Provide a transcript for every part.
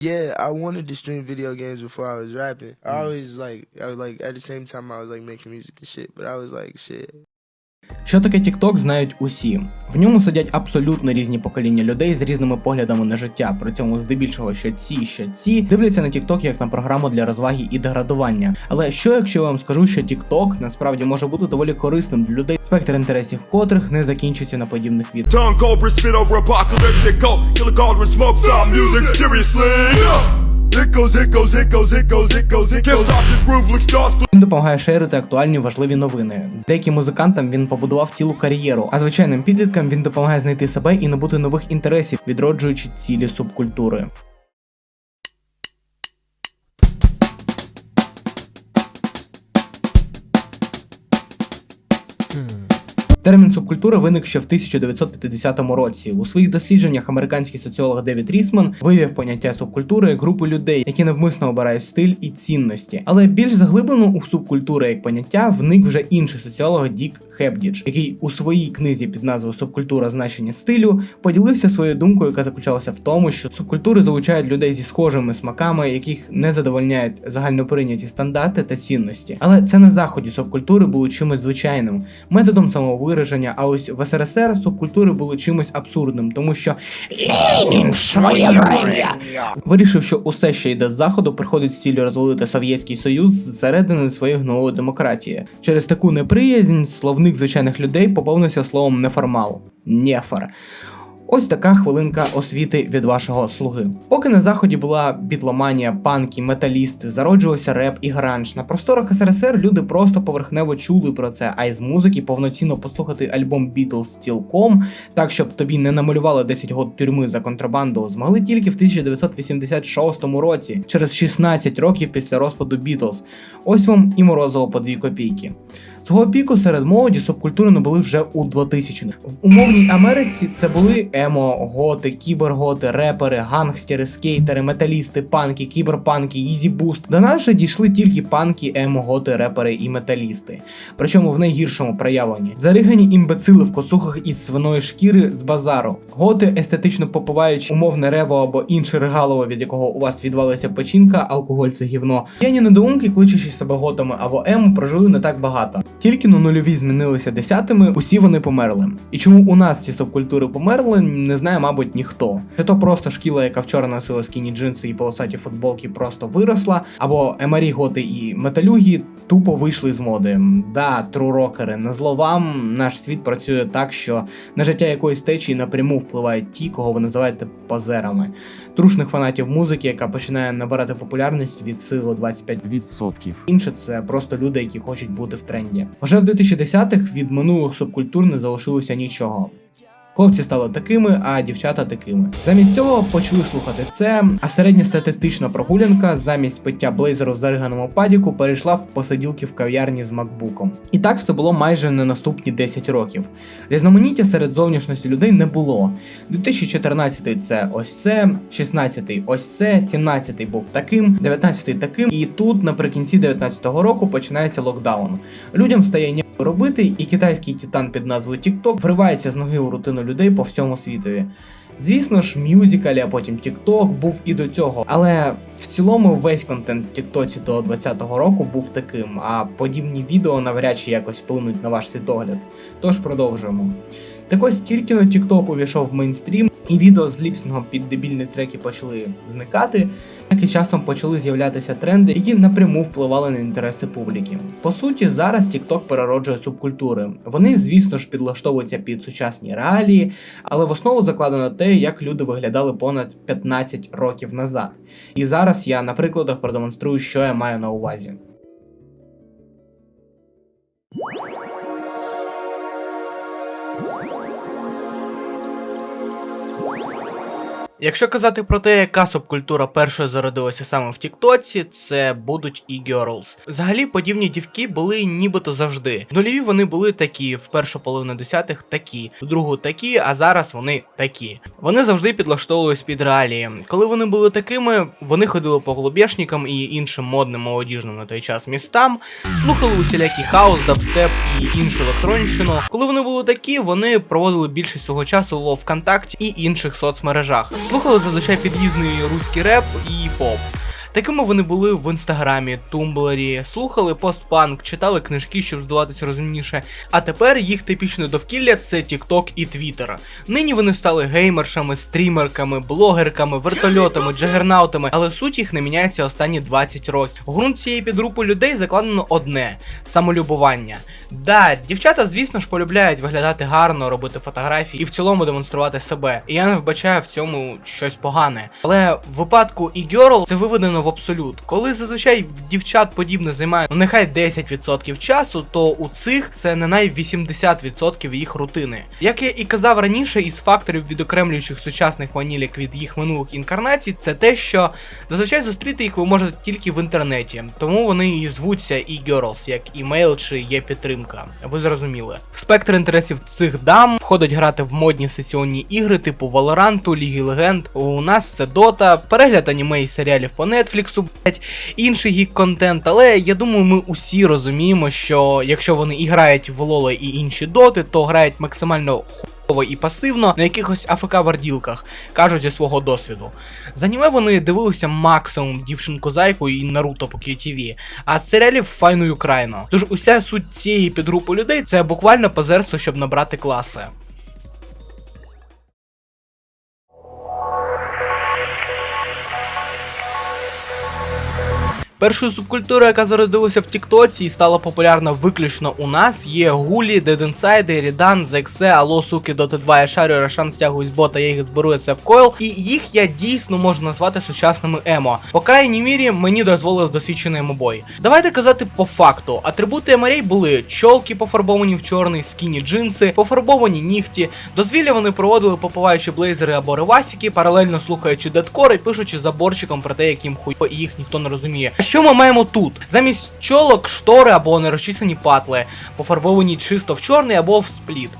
Yeah, I wanted to stream video games before I was rapping. I Mm. always like, I was like at the same time I was like making music and shit, but I was like, shit. Що таке TikTok знають усі. В ньому сидять абсолютно різні покоління людей з різними поглядами на життя. При цьому здебільшого, що ці, що ці дивляться на TikTok як на програму для розваги і деградування. Але що якщо я вам скажу, що TikTok насправді може бути доволі корисним для людей, спектр інтересів котрих не закінчується на подібних відео. Він допомагає шерити актуальні важливі новини. Деяким музикантам він побудував цілу кар'єру, а звичайним підліткам він допомагає знайти себе і набути нових інтересів, відроджуючи цілі субкультури. Термін субкультура виник ще в 1950 році. У своїх дослідженнях американський соціолог Девід Рісман вивів поняття субкультури як групи людей, які навмисно обирають стиль і цінності. Але більш заглиблено у субкультури як поняття вник вже інший соціолог Дік Хепдідж, який у своїй книзі під назвою Субкультура значення стилю поділився своєю думкою, яка заключалася в тому, що субкультури залучають людей зі схожими смаками, яких не задовольняють загальноприйняті стандарти та цінності. Але це на заході субкультури були чимось звичайним, методом самовираження. А ось в СРСР субкультури були чимось абсурдним, тому що Ленін своє время вирішив, що усе, що йде з заходу, приходить з ціллю розвалити Совєтський Союз зсередини своєї гнилої демократії. Через таку неприязнь словник звичайних людей поповнився словом неформал. Нефар. Ось така хвилинка освіти від вашого слуги. Поки на заході була бітломанія, панки, металісти, зароджувався реп і гранж. На просторах СРСР люди просто поверхнево чули про це, а із музики повноцінно послухати альбом Beatles цілком, так щоб тобі не намалювали 10 год тюрми за контрабанду, змогли тільки в 1986 році, через 16 років після розпаду Beatles. Ось вам і морозово по 2 копійки. Свого піку серед молоді субкультури набули вже у 2000-х. В умовній Америці це були емо, готи, кіберготи, репери, гангстери, скейтери, металісти, панки, кіберпанки, ізібуст. До нас же дійшли тільки панки, емо, готи, репери і металісти. Причому в найгіршому проявленні. Заригані імбецили в косухах із свиної шкіри з базару. Готи, естетично попиваючи умовне рево або інше регалово, від якого у вас відвалиться печінка, алкоголь це гівно. П'яні недоумки, кличучи себе готами або емо, прожили не так багато. Тільки на нульові змінилися десятими, усі вони померли. І чому у нас ці субкультури померли, не знає, мабуть, ніхто. Чи то просто шкіла, яка вчора носила скіні джинси і полосаті футболки, просто виросла, або емарі готи і металюги тупо вийшли з моди. Да, тру-рокери, на зло наш світ працює так, що на життя якоїсь течії напряму впливають ті, кого ви називаєте позерами. Трушних фанатів музики, яка починає набирати популярність від сили 25 відсотків. Інше це просто люди, які хочуть бути в тренді. Вже в 2010-х від минулих субкультур не залишилося нічого. Хлопці стали такими, а дівчата такими. Замість цього почали слухати це, а середньостатистична прогулянка замість пиття блейзеру в зариганому падіку перейшла в посиділки в кав'ярні з макбуком. І так все було майже на наступні 10 років. Різноманіття серед зовнішності людей не було. 2014 це ось це, 16 ось це, 17 був таким, 19 таким, і тут наприкінці 19-го року починається локдаун. Людям стає ні робити, і китайський титан під назвою TikTok вривається з ноги у рутину людей по всьому світові. Звісно ж, мюзикалі, а потім TikTok був і до цього, але в цілому весь контент в TikTok до 20-го року був таким, а подібні відео навряд чи якось вплинуть на ваш світогляд. Тож продовжуємо. Так ось тільки на TikTok увійшов в мейнстрім, і відео з ліпсингом під дебільні треки почали зникати. Так і часом почали з'являтися тренди, які напряму впливали на інтереси публіки. По суті, зараз TikTok перероджує субкультури. Вони, звісно ж, підлаштовуються під сучасні реалії, але в основу закладено те, як люди виглядали понад 15 років назад. І зараз я на прикладах продемонструю, що я маю на увазі. Якщо казати про те, яка субкультура першою зародилася саме в Тіктоці, це будуть і girls. Взагалі, подібні дівки були нібито завжди. В нульові вони були такі, в першу половину десятих такі, в другу такі, а зараз вони такі. Вони завжди підлаштовувались під реалії. Коли вони були такими, вони ходили по клубешникам і іншим модним молодіжним на той час містам, слухали усілякий хаос, дабстеп і іншу електронщину. Коли вони були такі, вони проводили більшість свого часу во ВКонтакті і інших соцмережах. Слухали зазвичай під'їзний русський реп і поп. Такими вони були в інстаграмі, тумблері, слухали постпанк, читали книжки, щоб здаватися розумніше. А тепер їх типічне довкілля це TikTok і Twitter. Нині вони стали геймершами, стрімерками, блогерками, вертольотами, джагернаутами, але суть їх не міняється останні 20 років. У ґрунт цієї підгрупи людей закладено одне самолюбування. Да, дівчата, звісно ж, полюбляють виглядати гарно, робити фотографії і в цілому демонструвати себе. І я не вбачаю в цьому щось погане. Але в випадку і Girl це виведено в абсолют. Коли зазвичай дівчат подібне займає ну нехай 10% часу, то у цих це не най 80% їх рутини. Як я і казав раніше, із факторів відокремлюючих сучасних ванілік від їх минулих інкарнацій, це те, що зазвичай зустріти їх ви можете тільки в інтернеті, тому вони і звуться і Girls, як імейл чи є підтримка. Ви зрозуміли. В спектр інтересів цих дам входить грати в модні сесіонні ігри типу Valorant, Ліги Легенд. У нас це Dota, перегляд аніме і серіалів по Netflix, блять, інший гік контент. Але я думаю, ми усі розуміємо, що якщо вони і грають в Лола і інші доти, то грають максимально хуйово і пасивно на якихось АФК-варділках, кажуть зі свого досвіду. За аніме вони дивилися максимум дівчинку зайку і Наруто по QTV, а з серіалів файною крайно. Тож уся суть цієї підгрупи людей це буквально позерство, щоб набрати класи. Першою субкультурою, яка зародилася в Тіктоці і стала популярна виключно у нас, є Гулі, Дединсайди, Рідан, Зексе, Алло, Суки, Доти 2, я шарю, Рашан стягуюсь бота, я їх зберу в койл. І їх я дійсно можу назвати сучасними емо. По крайній мірі мені дозволив досвідчений емобой. Давайте казати по факту. Атрибути емарей були чолки пофарбовані в чорний, скіні джинси, пофарбовані нігті. Дозвілля вони проводили попиваючи блейзери або ревасіки, паралельно слухаючи дедкор і пишучи заборчиком про те, яким хуйо і їх ніхто не розуміє. Що ми маємо тут? Замість чолок, штори або нерозчислені патли, пофарбовані чисто в чорний або в спліт.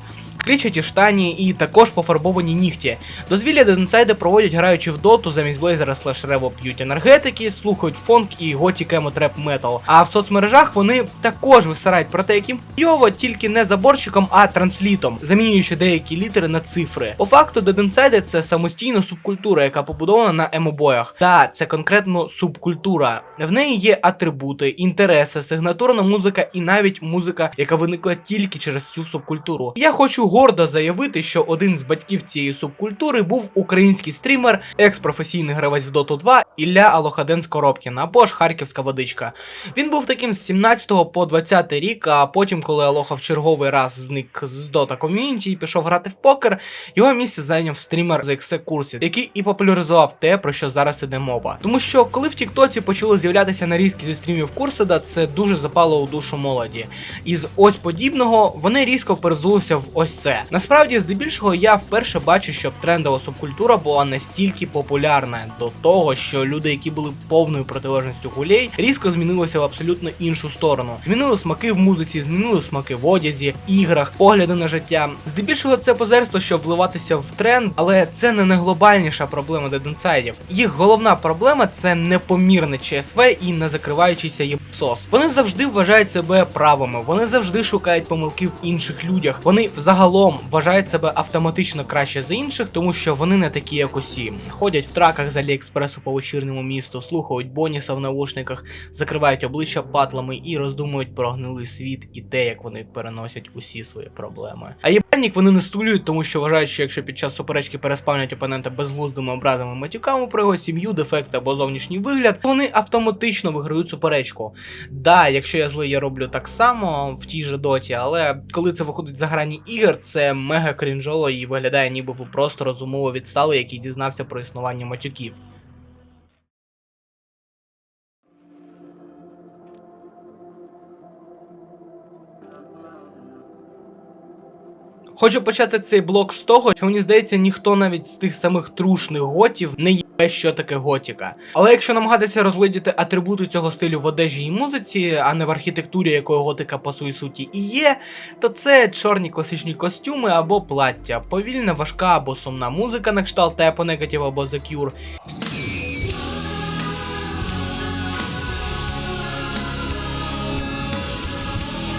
Клічаті штані і також пофарбовані нігті. Дозвілля Дединсайди проводять граючи в доту замість блейзера слеш рево п'ють енергетики, слухають фонк і готік емо треп метал. А в соцмережах вони також висирають про те, яким хуйово, тільки не заборчиком, а транслітом, замінюючи деякі літери на цифри. По факту Дединсайди це самостійна субкультура, яка побудована на емобоях. Та це конкретно субкультура. В неї є атрибути, інтереси, сигнатурна музика і навіть музика, яка виникла тільки через цю субкультуру. Я хочу гордо заявити, що один з батьків цієї субкультури був український стрімер, екс-професійний гравець в Dota 2 Ілля Алохаден Скоробкін або ж Харківська водичка. Він був таким з 17 по 20 рік, а потім, коли Алоха в черговий раз зник з Dota ком'юніті і пішов грати в покер, його місце зайняв стрімер з XC Курсі, який і популяризував те, про що зараз іде мова. Тому що коли в Тіктоці почали з'являтися нарізки зі стрімів Курсида, це дуже запало у душу молоді. І з ось подібного вони різко перевзулися в ось це. Насправді, здебільшого, я вперше бачу, щоб трендова субкультура була настільки популярна до того, що люди, які були повною протилежністю гулей, різко змінилися в абсолютно іншу сторону. Змінили смаки в музиці, змінили смаки в одязі, іграх, погляди на життя. Здебільшого це позерство, щоб вливатися в тренд, але це не найглобальніша проблема дединсайдів. Їх головна проблема це непомірне ЧСВ і не закриваючийся єбсос. Вони завжди вважають себе правими, вони завжди шукають помилки в інших людях. Вони взагалом вважають себе автоматично краще за інших, тому що вони не такі, як усі. Ходять в траках з Аліекспресу по вечірньому місту, слухають Боніса в навушниках, закривають обличчя патлами і роздумують про гнилий світ і те, як вони переносять усі свої проблеми. А єбальник вони не стулюють, тому що вважають, що якщо під час суперечки переспавнять опонента безглуздими образами матюками про його сім'ю, дефекти або зовнішній вигляд, вони автоматично виграють суперечку. Да, якщо я злий, я роблю так само в тій же доті, але коли це виходить за грані ігор, це мега крінжово і виглядає, ніби ви просто розумово відстали, який дізнався про існування матюків. Хочу почати цей блок з того, що мені здається, ніхто навіть з тих самих трушних готів не є, що таке готіка. Але якщо намагатися розглядіти атрибути цього стилю в одежі і музиці, а не в архітектурі, якої готика по своїй суті і є, то це чорні класичні костюми або плаття, повільна, важка або сумна музика на кшталт Тепо Negative або The Cure,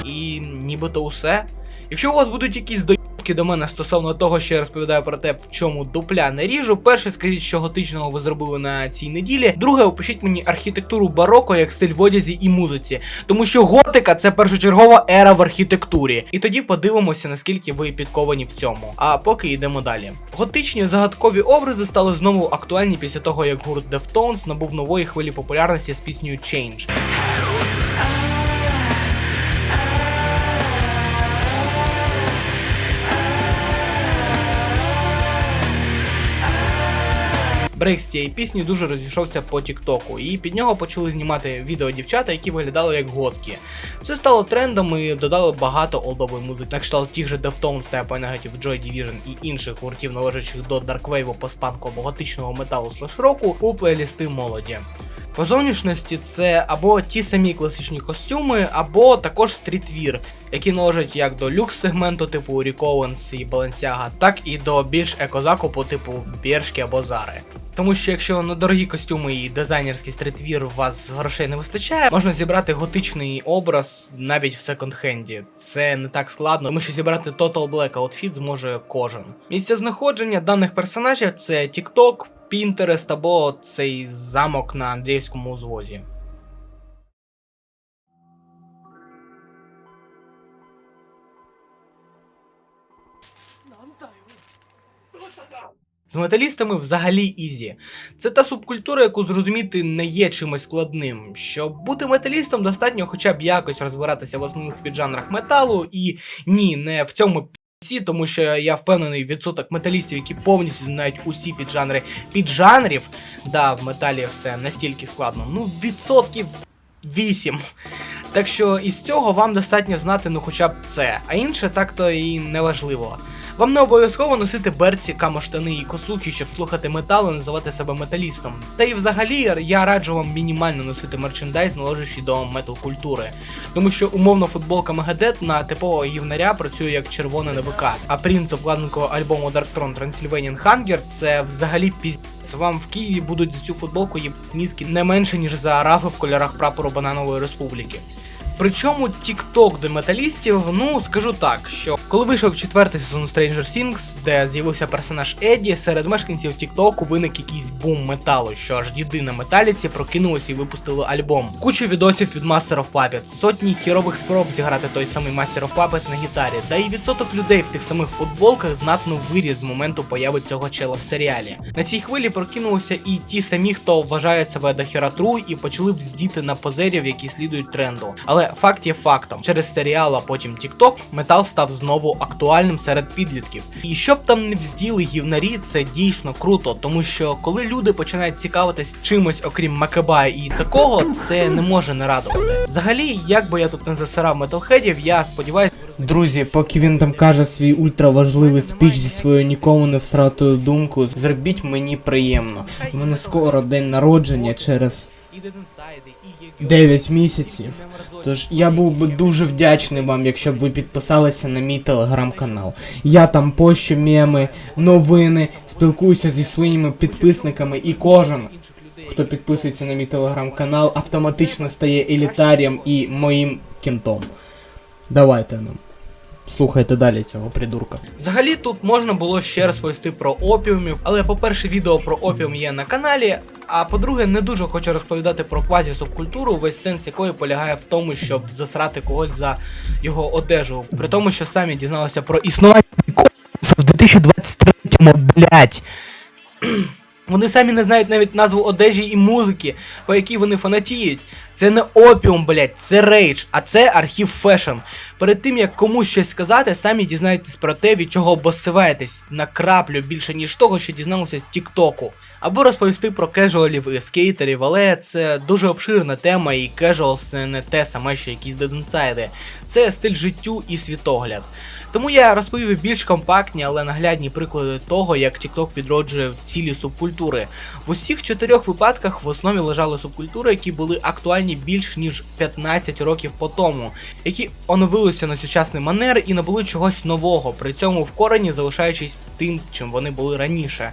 і нібито усе. Якщо у вас будуть якісь до Поки до мене стосовно того, що я розповідаю про те, в чому дупля не ріжу. Перше, скажіть, що готичного ви зробили на цій неділі. Друге, опишіть мені архітектуру бароко як стиль в одязі і музиці. Тому що готика це першочергова ера в архітектурі. І тоді подивимося, наскільки ви підковані в цьому. А поки йдемо далі. Готичні загадкові образи стали знову актуальні після того, як гурт Deftones набув нової хвилі популярності з піснею Change. Брейк з цієї пісні дуже розійшовся по Тіктоку, і під нього почали знімати відео дівчата, які виглядали як готки. Це стало трендом і додали багато олдової музики, на кшталт тих же Deftones та Negative Joy Division і інших гуртів, належачих до дарквейву, постпанку або готичного металу слеш року у плейлісти молоді. По зовнішності це або ті самі класичні костюми, або також стрітвір, які належать як до люкс-сегменту типу Owens і Balenciaga, так і до більш екозакупу типу Бершки або Зари. Тому що якщо на дорогі костюми і дизайнерський стрітвір у вас грошей не вистачає, можна зібрати готичний образ навіть в секонд-хенді. Це не так складно, тому що зібрати Total Black Outfit зможе кожен. Місце знаходження даних персонажів це TikTok, Pinterest або цей замок на Андріївському узвозі. З металістами взагалі ізі. Це та субкультура, яку зрозуміти не є чимось складним. Щоб бути металістом, достатньо хоча б якось розбиратися в основних піджанрах металу, і ні, не в цьому пі***ці, тому що я впевнений, відсоток металістів, які повністю знають усі піджанри піджанрів, да, в металі все настільки складно. Ну, відсотків 8. Так що із цього вам достатньо знати ну хоча б це, а інше так-то і не важливо. Вам не обов'язково носити берці, камоштани і косуки, щоб слухати метал і називати себе металістом. Та і взагалі я раджу вам мінімально носити мерчендайз, належащий до метал культури. Тому що умовно футболка Мегадет на типового гівнаря працює як червона НБК, а принц обкладинку альбому Dark Throne Transylvanian Hunger це взагалі піздець. Вам в Києві будуть за цю футболку їб мізки не менше, ніж за рафи в кольорах прапору Бананової Республіки. Причому TikTok до металістів, ну скажу так, що коли вийшов четвертий сезон Stranger Things, де з'явився персонаж Едді, серед мешканців TikTok виник якийсь бум металу, що аж діди на металіці прокинулися і випустили альбом. Куча відосів від Master of Puppets, сотні хірових спроб зіграти той самий Master of Puppets на гітарі, да і відсоток людей в тих самих футболках знатно виріс з моменту появи цього чела в серіалі. На цій хвилі прокинулися і ті самі, хто вважають себе дохератру, і почали бздіти на позерів, які слідують тренду. Але факт є фактом. Через серіал, а потім TikTok, метал став знову актуальним серед підлітків. І щоб там не бзділи гівнарі, це дійсно круто, тому що коли люди починають цікавитись чимось, окрім Макаба і такого, це не може не радувати. Взагалі, як би я тут не засирав металхедів, я сподіваюся. Друзі, поки він там каже свій ультраважливий спіч зі своєю нікому не всратою думкою, зробіть мені приємно. У мене скоро день народження через 9 місяців. Тож я був би дуже вдячний вам, якщо б ви підписалися на мій телеграм-канал. Я там пощу меми, новини, спілкуюся зі своїми підписниками і кожен, хто підписується на мій телеграм-канал, автоматично стає елітарієм і моїм кентом. Давайте нам. Слухайте далі цього придурка. Взагалі тут можна було ще розповісти про опіумів, але по-перше, відео про опіум є на каналі. А по-друге, не дуже хочу розповідати про квазі субкультуру, весь сенс якої полягає в тому, щоб засрати когось за його одежу. При тому, що самі дізналися про існування в 2023-му, блять. Вони самі не знають навіть назву одежі і музики, по якій вони фанатіють. Це не опіум, блять, це рейдж, а це архів фешн. Перед тим як комусь щось сказати, самі дізнаєтесь про те, від чого обосиваєтесь на краплю більше, ніж того, що дізналися з Тіктоку. Або розповісти про кежуалів і скейтерів, але це дуже обширна тема, і кежуал це не те саме, що якісь дединсайди. Це стиль життю і світогляд. Тому я розповів більш компактні, але наглядні приклади того, як TikTok відроджує цілі субкультури. В усіх чотирьох випадках в основі лежали субкультури, які були актуальні більш ніж 15 років по тому, які оновилися на сучасний манер і набули чогось нового, при цьому в корені залишаючись тим, чим вони були раніше.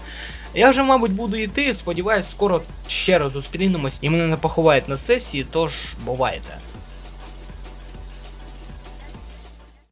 Я вже, мабуть, буду йти, сподіваюсь, скоро ще раз зустрінемось і мене не поховають на сесії, тож бувайте.